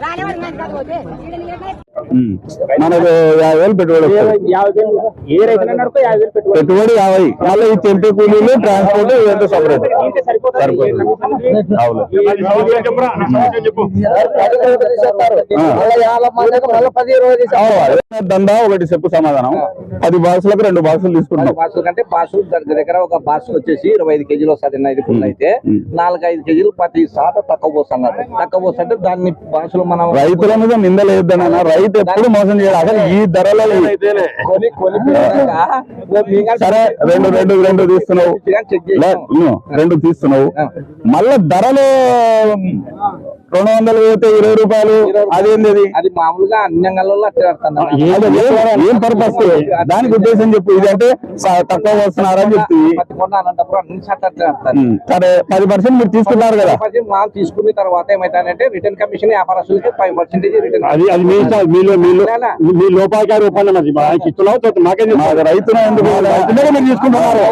राण्यावर माहिती మనకు యాభై వేలు పెట్టుబడి పెట్టుబడి యాభై. మళ్ళీ ఈ తెంపి కూలీలు ట్రాన్స్పోర్ట్ ఇదంతా సపరేట్. సరిపోతుంది. పది దందా ఒకటి చెప్పు సమాధానం. పది బాక్సులకు రెండు బాక్సులు తీసుకుంటాం బాసు కంటే బాసు దగ్గర దగ్గర ఒక బాసు వచ్చేసి ఇరవై ఐదు కేజీలు వస్తుంది ఐదు ఫుల్ అయితే. నాలుగు ఐదు కేజీలు ప్రతి సాట తక్కువ పోస్తున్నారు తక్కువ పోస్తుంటే దాన్ని బాసులు మనం రైతుల మీద నిందలేద్దన్న రైతు ఎప్పుడు మోసం చేయడు ఈ ధరలో సరే రెండు రెండు రెండు తీస్తున్నావు. రెండు తీస్తున్నావు. మళ్ళా ధరలు రెండు వందలు పోతే ఇరవై రూపాయలు అదేంది అది మామూలుగా ఏం- పర్పస్? దానికి ఉద్దేశం చెప్పు. ఇదంటే స- తక్కువ అట్లా ఆడతారు ఉమ్, సరే పది పర్సెంట్ మీరు తీసుకున్నారు కదా. తీసుకున్న తర్వాత ఏమైతుందంటే రిటర్న్ కమిషన్ వ్యాపారస్తులకి ఫైవ్ పర్సెంటేజ్ రిటర్న్ అది అది మీ మీ లోపాయకారి ఒప్పందం అది ఆయనకి ఇస్తున్నావు? మాకేం? రైతున ఎందుకు రైతులే మీరు తీసుకుంటున్నారు.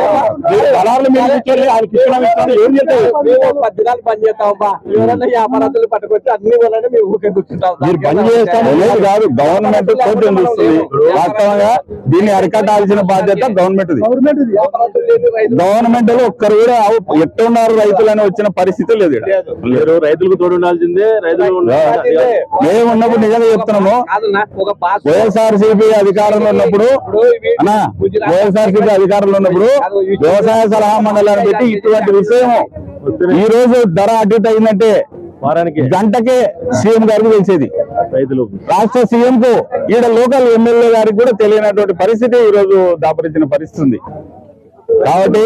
దళారులు మీరు తీసుకెళ్ళి ఆయనకి ఇస్తున్నాం ఇస్తున్నాం ఏం చేస్తారు పని చేస్తాం బా ఎవరైనా వ్యాపారస్తులు పట్టుకొచ్చి అన్ని వాళ్ళని మేము ఊరికే కూర్చుంటాం. మీరు పని చేస్తాము. అనేది కాదు. గవర్నమెంట్ కోర్టు చూస్తుంది వాస్తవంగా దీన్ని అరికట్టాల్సిన బాధ్యత గవర్నమెంట్ గవర్నమెంట్లో ఒక్కరు కూడా ఎట్టున్నారు రైతులు అని వచ్చిన పరిస్థితి లేదు రైతులకు తోడు ఉండాల్సిందే రైతులు మేము ఉన్నప్పుడు నిజంగా చెప్తున్నాము. కాదన్నా ఒక బాస్ వైఎస్ఆర్ సిపి అధికారంలో ఉన్నప్పుడు అన్నా వైఎస్ఆర్ సిపి అధికారంలో ఉన్నప్పుడు వ్యవసాయ సలహా మండలాన్ని పెట్టి ఇటువంటి విషయం ఈ రోజు ధర ఇటు అయిందంటే వారానికి గంటకే సీఎం గారికి తెలిసేది. రైతులు. రాష్ట్ర సీఎం కు ఈడ లోకల్ ఎమ్మెల్యే గారికి కూడా తెలియనటువంటి పరిస్థితి ఈ రోజు దాపరించిన పరిస్థితి ఉంది. కాబట్టి